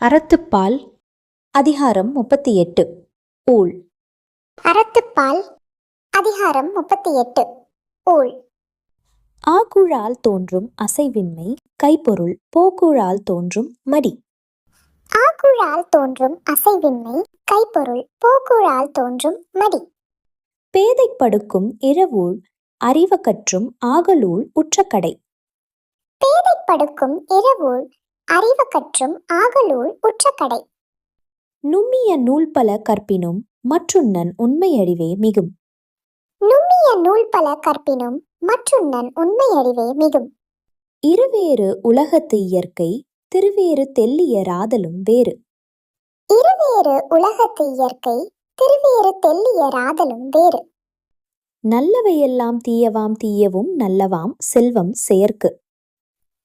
அறத்துப்பால் அதிகாரம் முப்பத்தி எட்டு ஊழ். அறத்துப்பால் அதிகாரம் முப்பத்தி எட்டு ஊழ் ஆகுழால் தோன்றும் அசைவின்மை கைப்பொருள் போக்குழால் தோன்றும் மடி. ஆக்குழால் தோன்றும் அசைவின்மை கைப்பொருள் போக்குழால் தோன்றும் மடி. பேதைப்படுக்கும் இரவூழ் அறிவகற்றும் ஆகலூழ் உற்றக்கடை. பேதைப்படுக்கும் இரவூழ் அறிவகற்றும் ஆகலூழ் உற்றக்கடை. நும்மிய நூல்பல கற்பினும் மற்றுண்ணன் உண்மையறிவே மிகும். நுண்ணிய நூல் பல கற்பினும் மற்றுண்ணன் உண்மையறிவே மிகும். இருவேறு உலகத்து இயற்கை திருவேறு தெல்லிய ராதலும் வேறு. இருவேறு உலகத்து இயற்கை திருவேறு தெல்லிய ராதலும் வேறு. நல்லவையெல்லாம் தீயவாம் தீயவும் நல்லவாம் செல்வம் செயற்கு.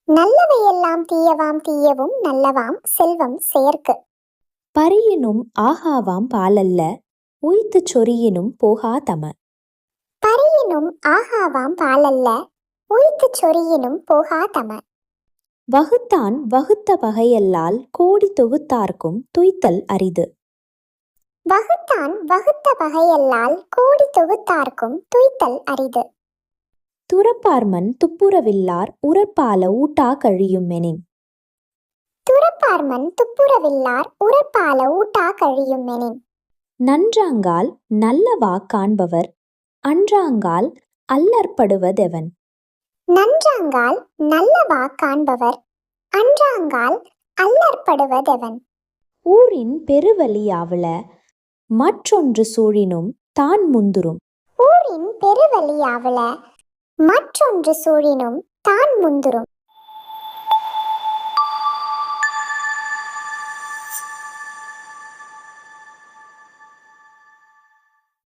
நல்லவையெல்லாம் தீயவாம் தீயவும் நல்லவாம் செல்வம் செயற்கு. பரியினும் ஆகாவாம் பாலல்ல உய்த்துச் சொறியினும் போகாதம. பரியினும் ஆகாவாம் பாலல்ல உய்த்துச் சொறியினும் போகாதம. வகுத்தான் வகுத்த வகையல்லால் கோடி தொகுத்தார்க்கும் துய்த்தல் அரிது. வகுத்தான் வகுத்த வகையல்லால் கோடி தொகுத்தார்க்கும் துய்த்தல் அரிது. துறப்பார்மன் துப்புரவில்லார் உறப்பால ஊட்டா கழியும் மெனின் துறப்பார்மன் துப்புரவில்லார் உறப்பால ஊட்டா கழியும் மெனின் நன்றாங்கால் நல்லவா காண்பவர் அன்றாங்கால் அல்லற்படுவதெவன்? நன்றாங்கால் நல்லவா காண்பவர். அன்றாங்கால் அல்லற்படுவதெவன்? ஊரின் பெருவலியாவல மற்றொன்று சூழினும் தான் முந்துரும் ஊரின் பெருவலியாவல மற்றொன்று சூழினும் தான் முந்துரும்